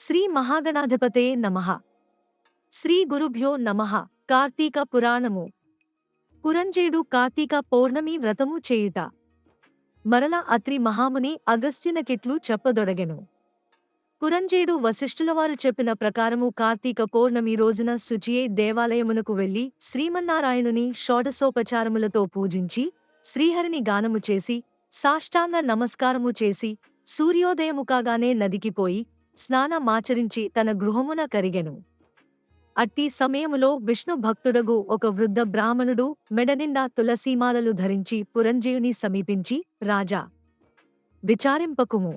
శ్రీ మహాగణాధిపతే నమ. శ్రీ గురుభ్యో నమః. కార్తీక పురాణము. పురంజేడు కార్తీక పౌర్ణమి వ్రతము చేయుట. మరల అత్రి మహాముని అగస్త్యునకిట్లు చెప్పదొడగెను. పురంజేడు వశిష్ఠులవారు చెప్పిన ప్రకారము కార్తీక పౌర్ణమి రోజున శుచియే దేవాలయమునకు వెళ్ళి శ్రీమన్నారాయణుని షోడశోపచారములతో పూజించి శ్రీహరిని గానము చేసి సాష్టాంగ నమస్కారము చేసి సూర్యోదయము కాగానే నదికి పోయి స్నానమాచరించి తన గృహమున కరిగెను. అట్టి సమయములో విష్ణు భక్తుడగు ఒక వృద్ధ బ్రాహ్మణుడు మెడనిండా తులసీమాలలు ధరించి పురంజీవుని సమీపించి రాజా విచారింపకుము.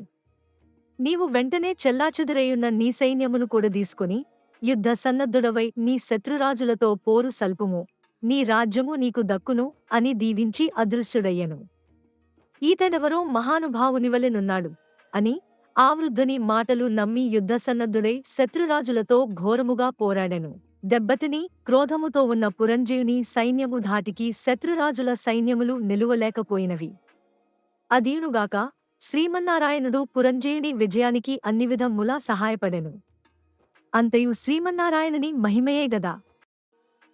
నీవు వెంటనే చెల్లాచెదురయున్న నీ సైన్యమును కూడా తీసుకుని యుద్ధ సన్నద్ధుడవై నీ శత్రురాజులతో పోరు సల్పుము. నీ రాజ్యము నీకు దక్కును అని దీవించి అదృశ్యుడయ్యను. ఈతడెవరో మహానుభావునివలెనున్నాడు అని ఆవృద్ధుని మాటలు నమ్మి యుద్ధసన్నద్ధుడై శత్రురాజులతో ఘోరముగా పోరాడెను. దెబ్బతిని క్రోధముతో ఉన్న పురంజీవుని సైన్యము ధాటికి శత్రురాజుల సైన్యములు నిలువలేకపోయినవి. అదీనుగాక శ్రీమన్నారాయణుడు పురంజయుని విజయానికి అన్ని విధములా సహాయపడెను. అంతయు శ్రీమన్నారాయణుని మహిమయే గదా.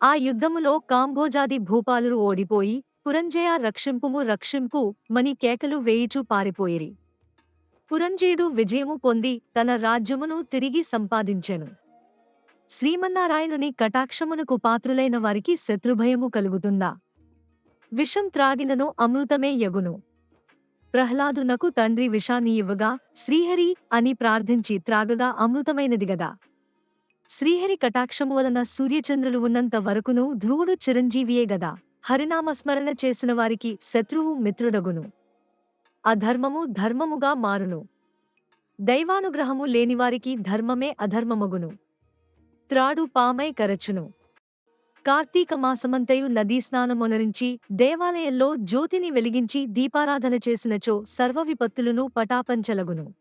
ఆ యుద్ధములో కాంబోజాది భూపాలురు ఓడిపోయి పురంజయ రక్షింపుము రక్షింపు మని కేకలు వేయిచూ పారిపోయిరి. పురంజయుడు విజయము పొంది తన రాజ్యమును తిరిగి సంపాదించెను. శ్రీమన్నారాయణుని కటాక్షమునకు పాత్రులైన వారికి శత్రుభయము కలుగుతుందా? విషం త్రాగినను అమృతమే యగును. ప్రహ్లాదునకు తండ్రి విషాన్ని ఇవ్వగా శ్రీహరి అని ప్రార్థించి త్రాగగా అమృతమైనది గదా? శ్రీహరి కటాక్షము వలన సూర్యచంద్రులు ఉన్నంత వరకును ధ్రువుడు చిరంజీవియే గదా? హరినామస్మరణ చేసిన వారికి శత్రువు మిత్రుడగును. అధర్మము ధర్మముగా మారును. దైవానుగ్రహము లేనివారికి ధర్మమే అధర్మమగును. త్రాడు పామై కరచును. కార్తీక మాసమంతయు నదీ స్నానమునరించి దేవాలయంలో జ్యోతిని వెలిగించి దీపారాధన చేసినచో సర్వ విపత్తులను పటాపంచలగును.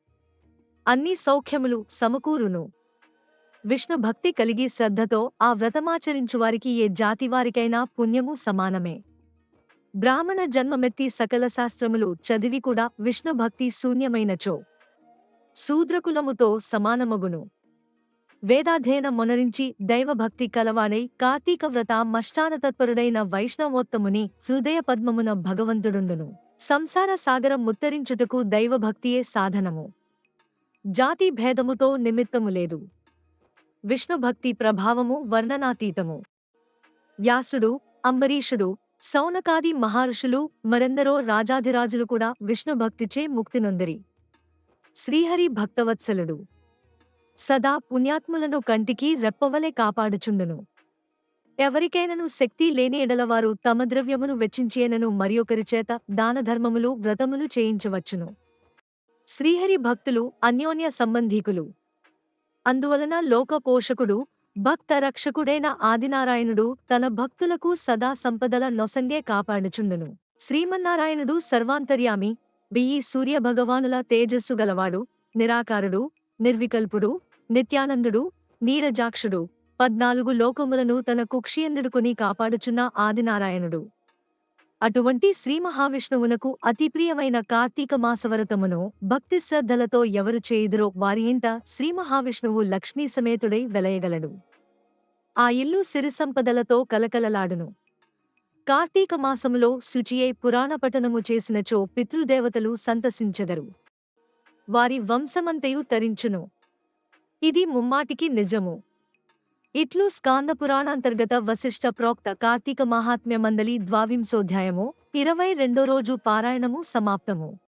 అన్ని సౌఖ్యములు సమకూరును. విష్ణు భక్తి కలిగి శ్రద్ధతో ఆ వ్రతమాచరించువారికి ఏ జాతివారికైనా పుణ్యము సమానమే. బ్రాహ్మణ జన్మమెత్తి సకల శాస్త్రములు చదివి కూడా విష్ణు భక్తి శూన్యమైనచో. శూద్రకులముతో సమానమగును. వేదాధ్యయన మొనరించి దైవభక్తి కలవాడై కార్తీక వ్రత మష్టానతత్పరుడైన వైష్ణవోత్తముని హృదయ పద్మమున భగవంతుడుండును సంసార సాగరం ముత్తరించుటకు దైవభక్తియే సాధనము. జాతి భేదముతో నిమిత్తము లేదు. విష్ణుభక్తి ప్రభావము వర్ణనాతీతము. వ్యాసుడు అంబరీషుడు సౌనకాది మహర్షులు మరెందరో రాజాధిరాజులు కూడా విష్ణుభక్తిచే ముక్తి నొందిరి శ్రీహరి భక్తవత్సలుడు. సదా పుణ్యాత్ములను కంటికి రెప్పవలే కాపాడుచుండును. ఎవరికైనను శక్తి లేని ఎడలవారు తమ ద్రవ్యమును వెచ్చించేనను మరియొకరి చేత దానధర్మములు వ్రతములు చేయించవచ్చును. శ్రీహరి భక్తులు అన్యోన్య సంబంధీకులు. అందువలన లోక పోషకుడు భక్త రక్షకుడైన ఆదినారాయణుడు తన భక్తులకు సదా సంపదల నొసంగే కాపాడుచుండును. శ్రీమన్నారాయణుడు సర్వాంతర్యామి బియ్యి సూర్య భగవానుల తేజస్సు గలవాడు నిరాకారుడు నిర్వికల్పుడు నిత్యానందుడు నీరజాక్షుడు. పద్నాలుగు లోకములను తన కుక్షియందుడుకుని కాపాడుచున్న ఆదినారాయణుడు. అటువంటి శ్రీ మహావిష్ణువునకు అతి ప్రియమైన కార్తీక మాసవరతమును భక్తి శ్రద్ధలతో ఎవరు చేయుదురో వారి ఇంట శ్రీ మహావిష్ణువు లక్ష్మీ సమేతుడై వెలయగలడు. ఆ ఇల్లు సిరిసంపదలతో కలకలలాడును. కార్తీక మాసములో శుచియే పురాణ పఠనము చేసినచో పితృదేవతలు సంతసించెదరు. వారి వంశమంతయు తరించును. ఇది ముమ్మాటికి నిజము. ఇట్లు స్కాంద పురాణాంతర్గత వశిష్ట ప్రోక్త కార్తీక మహాత్మ్య మండలి ద్వావింశోధ్యాయము ఇరవై రెండో రోజు పారాయణము సమాప్తము.